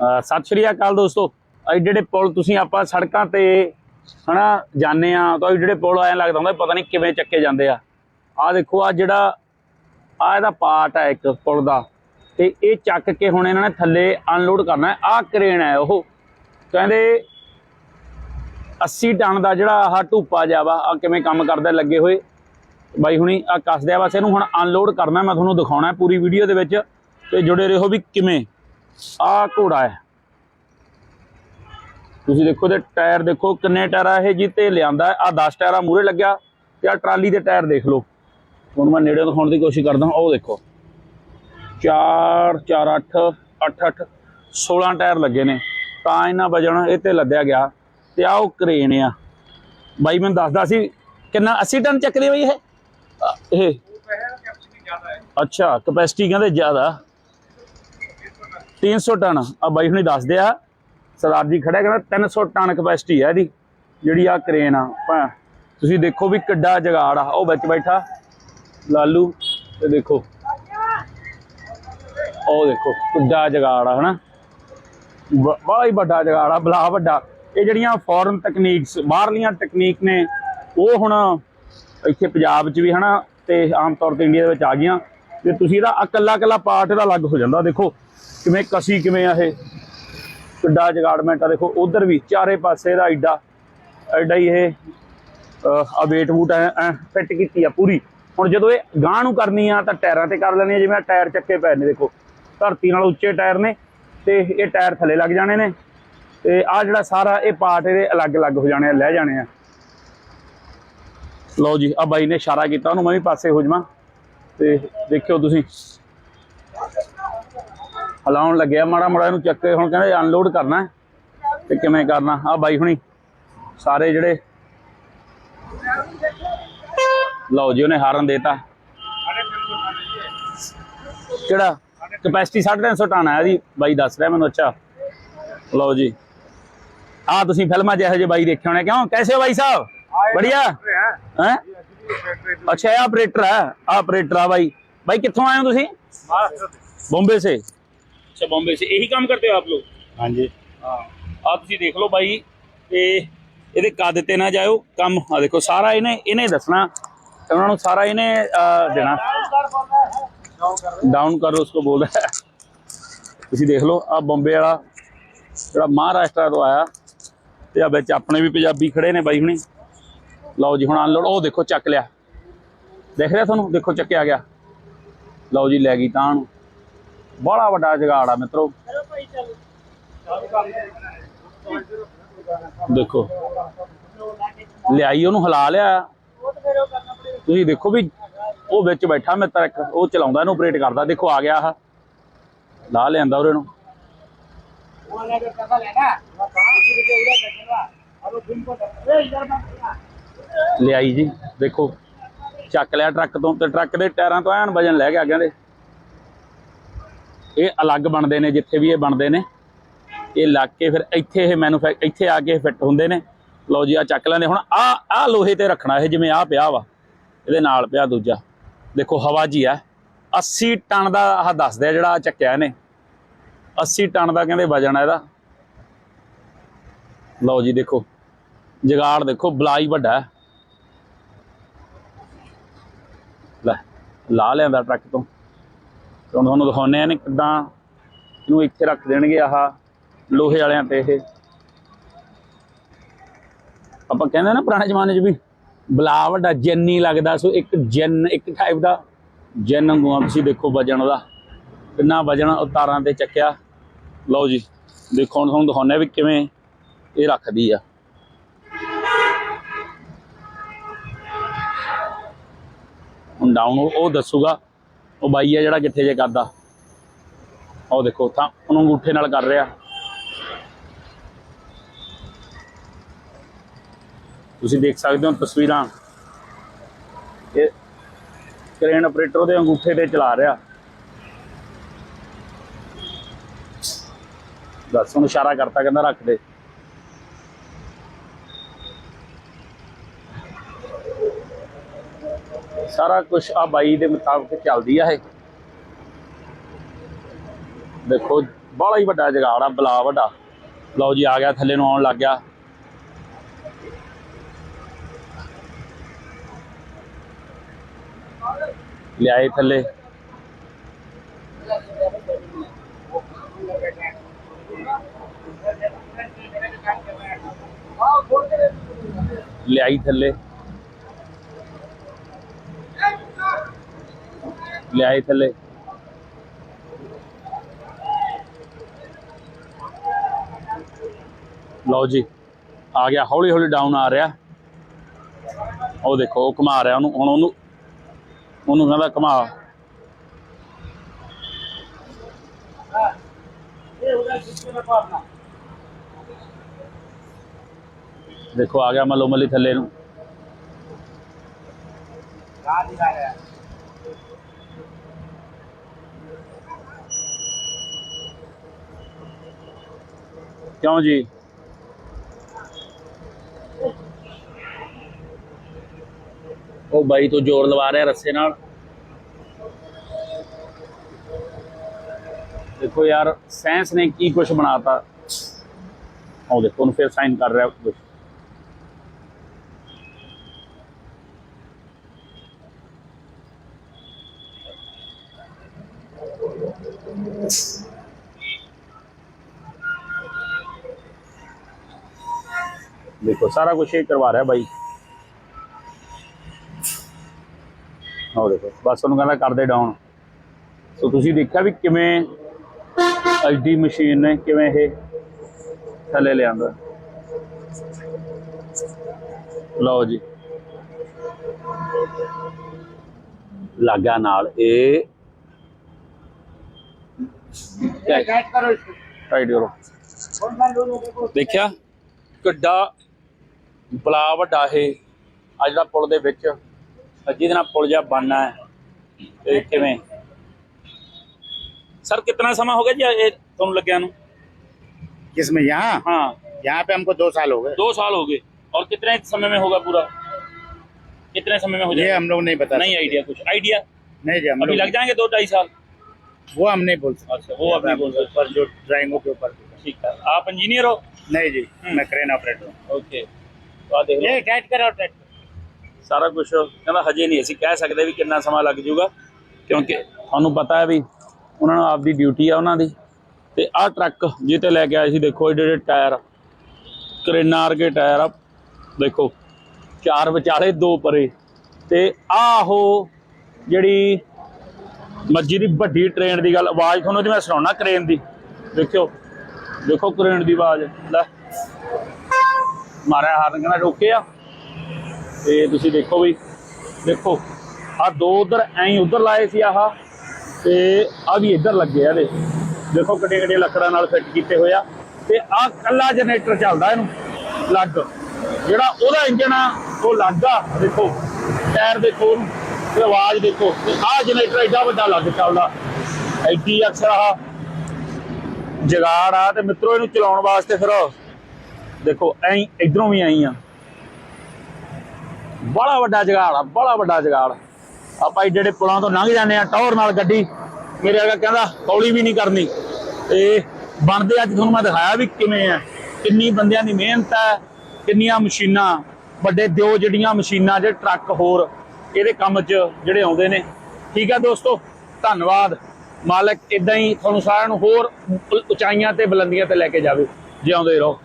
ਸਤਿ ਸ਼੍ਰੀ ਅਕਾਲ ਦੋਸਤੋ। ਇਹ ਜਿਹੜੇ ਪੁਲ ਤੁਸੀਂ ਆਪਾਂ ਸੜਕਾਂ ਤੇ ਹਨਾ ਜਾਂਦੇ ਆ, ਤਾਂ ਜਿਹੜੇ ਪੁਲ ਐਂ ਲੱਗਦਾ ਹੁੰਦਾ ਪਤਾ ਨਹੀਂ ਕਿਵੇਂ ਚੱਕੇ ਜਾਂਦੇ ਆ। ਆ ਦੇਖੋ ਆ ਜਿਹੜਾ ਆ ਇਹਦਾ ਪਾਰਟ ਹੈ ਇੱਕ ਪੁਲ ਦਾ। ਤੇ ਇਹ ਚੱਕ ਕੇ ਹੁਣ ਇਹਨਾਂ ਨੇ ਥੱਲੇ ਅਨਲੋਡ ਕਰਨਾ ਆ ਕਰੇਨ ਹੈ ਉਹ। ਕਹਿੰਦੇ 80 ਟਨ ਦਾ ਜਿਹੜਾ ਆਹ ਢੂਪਾ ਜਿਹਾ ਵਾ ਆ ਕਿਵੇਂ ਕੰਮ ਕਰਦਾ ਲੱਗੇ ਹੋਏ। ਬਾਈ ਹੁਣੀ ਆ ਕੱਸਦੇ ਆ ਬਸ ਇਹਨੂੰ ਹੁਣ ਅਨਲੋਡ ਕਰਨਾ, ਮੈਂ ਤੁਹਾਨੂੰ ਦਿਖਾਉਣਾ ਪੂਰੀ ਵੀਡੀਓ ਦੇ ਵਿੱਚ। ਤੇ ਜੁੜੇ ਰਹੋ ਵੀ ਕਿਵੇਂ। ਆ ਘੋੜਾ ਹੈ। ਤੁਸੀਂ ਦੇਖੋ ਤੇ ਟਾਇਰ ਦੇਖੋ ਕਿੰਨੇ ਟਾਇਰ ਆ, ਇਹ ਜੀ ਲਿਆਂਦਾ ਆ 10 ਟਾਇਰ ਮੂਰੇ ਲੱਗਿਆ ਤੇ ਆ ਟਰਾਲੀ ਦੇ ਟਾਇਰ ਦੇਖ ਲਓ। ਹੁਣ ਮੈਂ ਨੇੜੇ ਦਿਖਾਉਣ ਦੀ ਕੋਸ਼ਿਸ਼ ਕਰਦਾ ਉਹ ਦੇਖੋ। 4 4 8 8 8 16 ਟਾਇਰ ਲੱਗੇ ਨੇ। ਤਾਂ ਇਹਨਾਂ ਵਜਣ ਇਹ ਤੇ ਲੱਦਿਆ ਗਿਆ ਤੇ ਆ ਉਹ ਕਰੇਨ ਆ। ਬਾਈ, ਮੈਨੂੰ ਦੱਸਦਾ ਸੀ, ਕਿੰਨਾ 80 ਟਨ ਚੱਕਦੇ ਬਈ ਇਹ? ਇਹ? ਅੱਛਾ ਕਪੈਸਿਟੀ ਕਹਿੰਦੇ ਜ਼ਿਆਦਾ। 300 ਟਨ। ਆ ਬਾਈ ਹੁਣੀ ਦੱਸਦੇ ਆ, ਸਰਦਾਰ ਜੀ ਖੜਾ ਕਹਿੰਦਾ 300 ਟਨ ਕਪੈਸਿਟੀ ਆ ਇਹਦੀ, ਜਿਹੜੀ ਆ ਕਰੇਨ ਆ। ਤੁਸੀਂ ਦੇਖੋ ਵੀ ਕਿੱਡਾ ਜਗਾੜ ਆ। ਉਹ ਵਿੱਚ ਬੈਠਾ, ਲਾਲੂ, ਤੇ ਦੇਖੋ। ਉਹ ਦੇਖੋ, ਕਿੱਡਾ ਜਗਾੜ ਆ, ਹਨਾ? ਬੜਾ ਹੀ ਵੱਡਾ ਜਗਾੜ ਆ, ਬਲਾ ਵੱਡਾ। ਇਹ ਜਿਹੜੀਆਂ ਫੋਰਨ ਟੈਕਨੀਕਸ ਬਾਹਰਲੀਆਂ ਟੈਕਨੀਕ ਨੇ, ਉਹ ਹੁਣ ਇੱਥੇ ਪੰਜਾਬ 'ਚ ਵੀ, ਹਨਾ, ਤੇ ਆਮ ਤੌਰ ਤੇ ਇੰਡੀਆ ਦੇ ਵਿੱਚ ਆ ਗਈਆਂ। ਤੇ ਤੁਸੀਂ ਇਹਦਾ ਇਕੱਲਾ ਇਕੱਲਾ ਪਾਰਟ ਇਹਦਾ ਅਲੱਗ ਹੋ ਜਾਂਦਾ, ਦੇਖੋ ਕਿਵੇਂ ਕਸੀ ਕਿਵੇਂ ਆ ਇਹ। ਕਿੱਡਾ ਜਗਾੜਮੈਂਟ ਆ, ਦੇਖੋ ਉਧਰ ਵੀ ਚਾਰੇ ਪਾਸੇ ਦਾ ਐਡਾ ਐਡਾ ਹੀ ਇਹ ਆ ਵੇਟ ਵੂਟ ਫਿੱਟ ਕੀਤੀ ਆ ਪੂਰੀ। ਹੁਣ ਜਦੋਂ ਇਹ ਗਾਂ ਨੂੰ ਕਰਨੀ ਆ ਤਾਂ ਟਾਇਰਾਂ ਤੇ ਕਰ ਲੈਣੀ ਆ, ਜਿਵੇਂ ਟਾਇਰ ਚੱਕੇ ਪਏ ਨੇ, ਦੇਖੋ। ਧਰਤੀ ਨਾਲ ਉੱਚੇ ਟਾਇਰ ਨੇ ਤੇ ਇਹ ਟਾਇਰ ਥੱਲੇ ਲੱਗ ਜਾਣੇ ਨੇ। ਤੇ ਆ ਜਿਹੜਾ ਸਾਰਾ ਇਹ ਪਾਰਟ ਇਹਦੇ ਅਲੱਗ-ਅਲੱਗ ਹੋ ਜਾਣੇ ਆ, ਲੈ ਜਾਣੇ ਆ। ਲਓ ਜੀ ਆ ਬਾਈ ਨੇ ਇਸ਼ਾਰਾ ਕੀਤਾ, ਉਹਨੂੰ ਮੈਂ ਵੀ ਪਾਸੇ ਹੋ ਜਾਵਾਂ। ਤੇ ਦੇਖਿਓ ਤੁਸੀਂ। ਹਲਾਉਣ ਲੱਗਿਆ ਮਾੜਾ ਮਾੜਾ ਇਹਨੂੰ ਚੱਕ ਕੇ ਹੁਣ ਕਹਿੰਦੇ ਅਨਲੋਡ ਕਰਨਾ ਤੇ ਕਿਵੇਂ ਕਰਨਾ? ਆ ਬਾਈ ਹੁਣੀ ਸਾਰੇ ਜਿਹੜੇ ਲਓ ਜੀ ਉਹਨੇ ਹਾਰਨ ਦੇਤਾ। ਕਿਹੜਾ? ਕਪੈਸਿਟੀ 350 ਟਨ ਹੈ ਜੀ। ਬਾਈ ਦੱਸ ਰਿਹਾ ਮੈਨੂੰ ਅੱਛਾ। ਲਓ ਜੀ। ਆ ਤੁਸੀਂ ਫਿਲਮਾਂ ਜਿਹੋ ਜਿਹੇ ਬਾਈ ਦੇਖਿਆ ਹੋਣੇ ਕਿਉਂ? ਕੈਸੇ ਹੋ ਬਾਈ ਸਾਹਿਬ? ਬੜੀਆ ਹੈ? अच्छा ये ऑपरेटर है ऑपरेटर है भाई भाई कितों आए हो ਤੁਸੀਂ ਬੰਬੇ ਸੇ ਅੱਛਾ ਬੰਬੇ ਸੇ ਇਹੀ ਕੰਮ ਕਰਦੇ ਹੋ ਆਪ ਲੋਗ ਹਾਂਜੀ ਹਾਂ ਆ ਤੁਸੀਂ ਦੇਖ ਲਓ ਬਾਈ ਤੇ ਇਹਦੇ ਕੱਦ ਤੇ ਨਾ ਜਾਇਓ ਕੰਮ ਆ ਦੇਖੋ ਸਾਰਾ ਇਹਨੇ ਇਹਨੇ ਦੱਸਣਾ ਤੇ ਉਹਨਾਂ ਨੂੰ ਸਾਰਾ ਇਹਨੇ ਅਹ, ਦੇਣਾ ਡਾਊਨ ਕਰੋ ਉਸਕੋ ਬੋਲ ਰਿਹਾ ਤੁਸੀਂ ਦੇਖ ਲਓ ਆ ਬੰਬੇ ਵਾਲਾ ਜਿਹੜਾ ਮਹਾਰਾਸ਼ਟਰ ਤੋਂ ਆਇਆ ਤੇ ਆ ਵਿੱਚ ਆਪਣੇ ਵੀ ਪੰਜਾਬੀ ਖੜੇ ਨੇ ਬਾਈ ਹੁਣੀ ਲਓ ਜੀ, ਹੁਣ ਅਨਲੋਡ ਉਹ ਦੇਖੋ, ਚੱਕ ਲਿਆ। ਦੇਖ ਰਿਹਾ ਤੁਹਾਨੂੰ? ਦੇਖੋ, ਚੱਕਿਆ ਗਿਆ। ਲਓ ਜੀ, ਲੈ ਗਈ ਤਾਂ ਬੜਾ ਵੱਡਾ ਜਗਾੜ ਆ ਮਿੱਤਰੋ। ਦੇਖੋ, ਲਿਆਈ, ਉਹਨੂੰ ਹਿਲਾ ਲਿਆ। ਤੁਸੀਂ ਦੇਖੋ ਵੀ ਉਹ ਵਿੱਚ ਬੈਠਾ ਮਿੱਤਰ ਇੱਕ, ਉਹ ਚਲਾਉਂਦਾ, ਇਹਨੂੰ ਆਪਰੇਟ ਕਰਦਾ। ਦੇਖੋ, ਆ ਗਿਆ ਆਹ। ਲਾ ਲਿਆਂਦਾ ਉਹਰੇ ਨੂੰ। ਲਿਆਈ ਜੀ। ਦੇਖੋ, ਚੱਕ ਲਿਆ ਟਰੱਕ ਤੋਂ ਤੇ ਟਰੱਕ ਦੇ ਟਾਇਰਾਂ ਤੋਂ ਐਨ ਵਜਨ ਲੈ ਗਿਆ ਕਹਿੰਦੇ। ਇਹ ਅਲੱਗ ਬਣਦੇ ਨੇ ਜਿੱਥੇ ਵੀ ਇਹ ਬਣਦੇ ਨੇ। ਇਹ ਲੱਗ ਕੇ ਫਿਰ ਇੱਥੇ ਇਹ ਮੈਨੂਫੈਕ ਇੱਥੇ ਆ ਕੇ ਫਿੱਟ ਹੁੰਦੇ ਨੇ। ਲਓ ਜੀ ਆ ਚੱਕ ਲੈਂਦੇ। ਹੁਣ ਆ ਆ ਲੋਹੇ ਤੇ ਰੱਖਣਾ, ਇਹ ਜਿਵੇਂ ਆ ਪਿਆ ਵਾ, ਇਹਦੇ ਨਾਲ ਪਿਆ ਦੂਜਾ। ਦੇਖੋ, ਹਵਾ ਜੀ ਆ। 80 ਟਨ ਦਾ ਆਹ ਦੱਸਦੇ ਆ ਜਿਹੜਾ ਆਹ ਚੱਕਿਆ ਇਹਨੇ। 80 ਟਨ ਦਾ ਕਹਿੰਦੇ ਵਜਨ ਆ ਇਹਦਾ। ਲਓ ਜੀ, ਦੇਖੋ। ਜਗਾੜ ਦੇਖੋ, ਬਲਾਈ ਵੱਡਾ ਹੈ ਲੈ ਲਾ ਲਿਆਂਦਾ ਟਰੱਕ ਤੋਂ। ਤੇ ਹੁਣ ਤੁਹਾਨੂੰ ਦਿਖਾਉਂਦੇ ਆ ਨੇ ਕਿੱਦਾਂ ਇਹਨੂੰ ਇੱਥੇ ਰੱਖ ਦੇਣਗੇ ਆਹ ਲੋਹੇ ਵਾਲਿਆਂ ਤੇ ਇਹ। ਆਪਾਂ ਕਹਿੰਦੇ ਨਾ ਪੁਰਾਣੇ ਜ਼ਮਾਨੇ 'ਚ ਵੀ ਬਲਾ ਵੱਡਾ ਜਿੰਨ ਲੱਗਦਾ, ਸੋ ਇੱਕ ਜਿੰਨ, ਇੱਕ ਟਾਈਪ ਦਾ ਜਿੰਨ ਵਾਂਗੂ ਤੁਸੀਂ ਦੇਖੋ ਵਜਣ ਉਹਦਾ, ਕਿੰਨਾ ਵਜਣ ਉਤਾਰਾਂ ਤੇ ਚੱਕਿਆ। ਲਓ ਜੀ, ਦੇਖੋ ਹੁਣ ਤੁਹਾਨੂੰ ਦਿਖਾਉਂਦੇ ਆ ਵੀ ਕਿਵੇਂ ਇਹ ਰੱਖਦੀ ਆ ਹੁਣ ਡਾਊਨ ਉਹ ਦੱਸੂਗਾ। ਉਹ ਬਾਈ ਆ ਜਿਹੜਾ ਕਿੱਥੇ ਜੇ ਕਰਦਾ। ਉਹ ਦੇਖੋ ਤਾਂ ਉਹਨੂੰ ਅੰਗੂਠੇ ਨਾਲ ਕਰ ਰਿਹਾ। ਤੁਸੀਂ ਦੇਖ ਸਕਦੇ ਹੋ ਤਸਵੀਰਾਂ। ਇਹ ਕ੍ਰੇਨ ਆਪਰੇਟਰ ਉਹਦੇ ਅੰਗੂਠੇ ਤੇ ਚਲਾ ਰਿਹਾ। ਦੱਸ ਉਹਨੂੰ ਇਸ਼ਾਰਾ ਕਰਤਾ ਕਹਿੰਦਾ ਰੱਖ ਦੇ। ਸਾਰਾ ਕੁਝ ਆ ਬਾਈ ਦੇ ਮੁਤਾਬਕ ਚੱਲਦੀ ਆ ਇਹ। ਦੇਖੋ ਬੜਾ ਹੀ ਵੱਡਾ ਜਗਾੜ ਆ, ਬਲਾ ਵੱਡਾ। ਲਓ ਜੀ, ਆ ਗਿਆ, ਥੱਲੇ ਨੂੰ ਆਉਣ ਲੱਗ ਗਿਆ। ਲਿਆਏ ਥੱਲੇ। ਲਿਆਈ ਥੱਲੇ। ਲਿਆਏ ਥੱਲੇ। ਲਓ ਜੀ, ਆ ਗਿਆ, ਹੌਲੀ ਹੌਲੀ ਡਾਊਨ ਆ ਰਿਹਾ। ਉਹ ਦੇਖੋ, ਉਹ ਘੁਮਾ ਰਿਹਾ ਉਹਨੂੰ, ਹੁਣ ਉਹਨੂੰ ਉਹਨੂੰ ਕਹਿੰਦਾ ਘੁਮਾ। ਦੇਖੋ, ਆ ਗਿਆ ਮੱਲੋ ਮੱਲੀ ਥੱਲੇ ਨੂੰ। ਕਿਉਂ ਜੀ? ਉਹ ਬਾਈ ਤੋਂ ਜ਼ੋਰ ਲਵਾ ਰਿਹਾ ਰੱਸੇ ਨਾਲ। ਦੇਖੋ ਯਾਰ, ਸਾਇੰਸ ਨੇ ਕੀ ਕੁਝ ਬਣਾਤਾ? ਉਹ ਦੇਖੋ, ਉਹਨੂੰ ਫਿਰ ਸਾਈਨ ਕਰ ਰਿਹਾ ਕੁਛ। ਦੇਖੋ ਸਾਰਾ ਕੁਝ ਇਹ ਕਰਵਾ ਰਿਹਾ ਬਾਈ। ਆਹ ਦੇਖੋ ਬਸ ਉਹਨੂੰ ਕਹਿੰਦਾ ਕਰਦੇ ਡਾਊਨ ਸੋ ਤੁਸੀਂ ਦੇਖਿਆ ਵੀ ਕਿਵੇਂ ਐਡੀ ਮਸ਼ੀਨ ਨੇ ਕਿਵੇਂ ਇਹ ਥੱਲੇ ਲਿਆਂਦਾ? ਲਓ ਜੀ। ਲਾਗਾ ਨਾਲ ਇਹ ਟਾਈਟ ਕਰੋ। ਦੇਖਿਆ? ਕਿੱਡਾ ਬਲਾ ਵੱਡਾ ਇਹ ਅੱਜ ਦਾ ਪੁਲ ਦੇ ਵਿੱਚ ਜਿਹਦੇ ਨਾਲ ਪੁਲ ਜਿਹਾ ਬਣਨਾ ਹੈ ਇਹ ਕਿਵੇਂ ਸਰ ਕਿੰਨਾ ਸਮਾਂ ਹੋ ਗਿਆ ਜੀ ਇਹ ਤੁਹਾਨੂੰ ਲੱਗਿਆ ਨੂੰ किसमें यहाँ हाँ यहाँ पे हमको दो साल हो गए दो साल हो गए और कितने समय में होगा पूरा कितने समय में हो ये जाएगा हम लोग नहीं बता नहीं आइडिया कुछ आइडिया नहीं जी हम अभी लोग लग जाएंगे दो ढाई साल वो हम नहीं बोल सकते अच्छा वो आप नहीं बोल सकते पर जो ड्राइंगों के ऊपर ठीक है आप इंजीनियर हो नहीं जी हम्म। मैं क्रेन ऑपरेटर हूँ ओके ਸਾਰਾ ਕੁਝ ਕਹਿੰਦਾ ਹਜੇ ਨਹੀਂ ਅਸੀਂ ਕਹਿ ਸਕਦੇ ਵੀ ਕਿੰਨਾ ਸਮਾਂ ਲੱਗ ਜਾਊਗਾ ਕਿਉਂਕਿ ਤੁਹਾਨੂੰ ਪਤਾ ਹੈ ਵੀ ਉਹਨਾਂ ਨੂੰ ਆਪਦੀ ਡਿਊਟੀ ਆ ਉਹਨਾਂ ਦੀ। ਤੇ ਆਹ ਟਰੱਕ ਜਿਹਤੇ ਲੈ ਕੇ ਆਏ ਸੀ ਦੇਖੋ ਇਹ ਜਿਹੜੇ ਟਾਇਰ ਕਰੇਨਾ ਵਰਗੇ ਟਾਇਰ ਆ ਦੇਖੋ ਚਾਰ ਵਿਚਾਰੇ ਦੋ ਪਰੇ। ਤੇ ਆਹੋ ਜਿਹੜੀ ਮੱਜੀ ਦੀ ਵੱਡੀ ਟ੍ਰੇਨ ਦੀ ਗੱਲ ਆਵਾਜ਼ ਤੁਹਾਨੂੰ ਜਿਵੇਂ ਸੁਣਾਉਣਾ ਕਰੇਨ ਦੀ। ਦੇਖਿਓ ਦੇਖੋ ਕਰੇਨ ਦੀ ਆਵਾਜ਼। ਲੈ। ਮਾਰਿਆ ਹਾਰਨ ਕਹਿੰਦਾ ਰੋਕੇ ਆ। ਤੇ ਤੁਸੀਂ ਦੇਖੋ ਵੀ, ਦੇਖੋ ਆ ਦੋ ਉਧਰ ਐਂ ਉਧਰ ਲਾਏ ਸੀ ਆਹ, ਤੇ ਆ ਵੀ ਇੱਧਰ ਲੱਗੇ ਆ ਇਹਦੇ। ਦੇਖੋ ਕਿੱਡੇ ਕਿੱਡੇ ਲੱਕੜਾਂ ਨਾਲ ਫਿੱਟ ਕੀਤੇ ਹੋਇਆ ਤੇ ਆ ਕੱਲਾ ਜਨਰੇਟਰ ਚੱਲਦਾ ਇਹਨੂੰ, ਲੱਗ। ਜਿਹੜਾ ਉਹਦਾ ਇੰਜਨ ਆ, ਉਹ ਲੱਗ ਆ। ਦੇਖੋ, ਟਾਇਰ ਦੇਖੋ ਉਹਨੂੰ, ਤੇ ਆਵਾਜ਼ ਦੇਖੋ। ਤੇ ਆ ਜਨਰੇਟਰ ਐਡਾ ਵੱਡਾ ਲੱਗ ਚੱਲਦਾ। ਐਡੀ ਅਕਸਰ ਆ ਜਗਾੜ ਆ, ਤੇ ਮਿੱਤਰੋ ਇਹਨੂੰ ਚਲਾਉਣ ਵਾਸਤੇ ਫਿਰ ਦੇਖੋ, ਐਂ ਇਧਰੋਂ ਵੀ ਆਈ ਆ। ਬੜਾ ਵੱਡਾ ਜਗਾੜ ਆ, ਬੜਾ ਵੱਡਾ ਜਗਾੜ। ਆਪਾਂ ਜਿਹੜੇ ਪੁਲਾਂ ਤੋਂ ਲੰਘ ਜਾਂਦੇ ਆ ਟੌਰ ਨਾਲ ਗੱਡੀ। ਮੇਰੇ ਵਰਗਾ ਕਹਿੰਦਾ ਕੌਲੀ ਵੀ ਨਹੀਂ ਕਰਨੀ। ਤੇ ਬਣਦੇ ਅੱਜ ਤੁਹਾਨੂੰ ਮੈਂ ਦਿਖਾਇਆ ਵੀ ਕਿਵੇਂ ਆ। ਕਿੰਨੀ ਬੰਦਿਆਂ ਦੀ ਮਿਹਨਤ ਹੈ ਕਿੰਨੀਆਂ ਮਸ਼ੀਨਾਂ। ਵੱਡੇ ਦਿਓ ਜਿਹੜੀਆਂ ਮਸ਼ੀਨਾਂ, ਜਿਹੜੇ ਟਰੱਕ ਹੋਰ, ਇਹਦੇ ਕੰਮ 'ਚ ਜਿਹੜੇ ਆਉਂਦੇ ਨੇ। ਠੀਕ ਹੈ ਦੋਸਤੋ, ਧੰਨਵਾਦ। ਮਾਲਕ ਇਦਾਂ ਹੀ ਤੁਹਾਨੂੰ ਸਾਰਿਆਂ ਨੂੰ ਹੋਰ ਉਚਾਈਆਂ ਤੇ ਬੁਲੰਦੀਆਂ ਤੇ ਲੈ ਕੇ ਜਾਵੇ। ਜਿਉਂਦੇ ਰਹੋ।